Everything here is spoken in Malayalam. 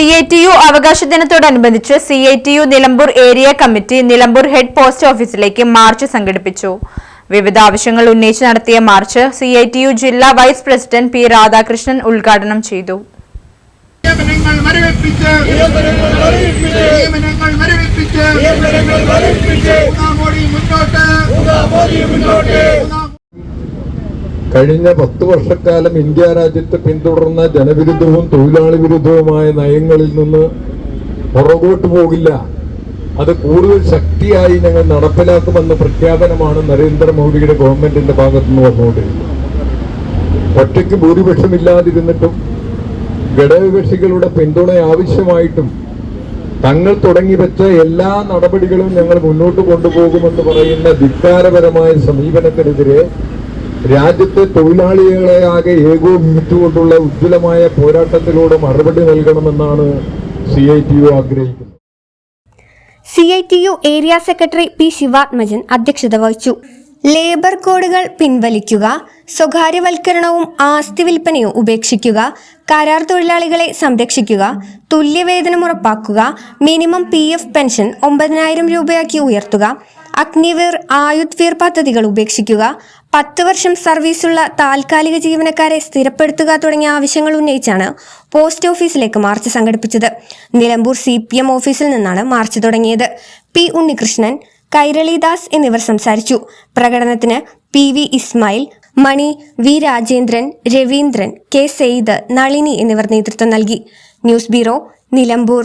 C I T U അവകാശ ദിനത്തോടനുബന്ധിച്ച് C I T U Nilambur area committee Nilambur head post ഓഫീസിലേക്ക് മാർച്ച് സംഘടിപ്പിച്ചു. വിവിധ ആവശ്യങ്ങൾ ഉന്നയിച്ച് നടത്തിയ march C I T U ജില്ലാ വൈസ് പ്രസിഡന്റ് പി രാധാകൃഷ്ണൻ ഉദ്ഘാടനം ചെയ്തു. മുന്നോട്ട് മൂന്നാം കഴിഞ്ഞ പത്ത് വർഷക്കാലം ഇന്ത്യ രാജ്യത്ത് പിന്തുടർന്ന ജനവിരുദ്ധവും തൊഴിലാളി വിരുദ്ധവുമായ നയങ്ങളിൽ നിന്ന് പുറകോട്ട് പോകില്ല. അത് കൂടുതൽ ശക്തിയായി ഞങ്ങൾ നടപ്പിലാക്കുമെന്ന പ്രഖ്യാപനമാണ് നരേന്ദ്രമോദിയുടെ ഗവൺമെന്റിന്റെ ഭാഗത്തുനിന്ന് വന്നുകൊണ്ടിരിക്കുന്നത് ഒറ്റയ്ക്ക് ഭൂരിപക്ഷമില്ലാതിരുന്നിട്ടും ഘടകകക്ഷികളുടെ പിന്തുണ ആവശ്യമായിട്ടും തങ്ങൾ തുടങ്ങി വെച്ച എല്ലാ നടപടികളും ഞങ്ങൾ മുന്നോട്ട് കൊണ്ടുപോകുമെന്ന് പറയുന്ന ധിക്കാരപരമായ സമീപനത്തിനെതിരെ രാജ്യത്തെ തൊഴിലാളികളെ ആകെ ഏകോപിപ്പിച്ചുകൊണ്ടുള്ള ഉജ്ജ്വലമായ പോരാട്ടത്തിലൂടെ മറുപടി നൽകണമെന്നാണ് സി ഐ ടി യു ആഗ്രഹിക്കുന്നത്. C I T U area secretary P Sivathmajan അധ്യക്ഷത വഹിച്ചു. ലേബർ കോഡുകൾ പിൻവലിക്കുക സ്വകാര്യവൽക്കരണവും ആസ്തി വിൽപ്പനയും ഉപേക്ഷിക്കുക കരാർ തൊഴിലാളികളെ സംരക്ഷിക്കുക തുല്യവേതനം ഉറപ്പാക്കുക മിനിമം പി എഫ് പെൻഷൻ ഒമ്പതിനായിരം രൂപയാക്കി ഉയർത്തുക അഗ്നിവീർ ആയുധ് വീർ പദ്ധതികൾ ഉപേക്ഷിക്കുക പത്ത് വർഷം സർവീസുള്ള താൽക്കാലിക ജീവനക്കാരെ സ്ഥിരപ്പെടുത്തുക തുടങ്ങിയ ആവശ്യങ്ങൾ ഉന്നയിച്ചാണ് പോസ്റ്റ് ഓഫീസിലേക്ക് മാർച്ച് സംഘടിപ്പിച്ചത്. നിലമ്പൂർ സി ഓഫീസിൽ നിന്നാണ് മാർച്ച് തുടങ്ങിയത്. പി ഉണ്ണികൃഷ്ണൻ കൈരളിദാസ് എന്നിവർ സംസാരിച്ചു. പ്രകടനത്തിന് P V Ismail Mani V Rajendran Raveendran K Sayed Nalini എന്നിവർ നേതൃത്വം നൽകി. News bureau Nilambur.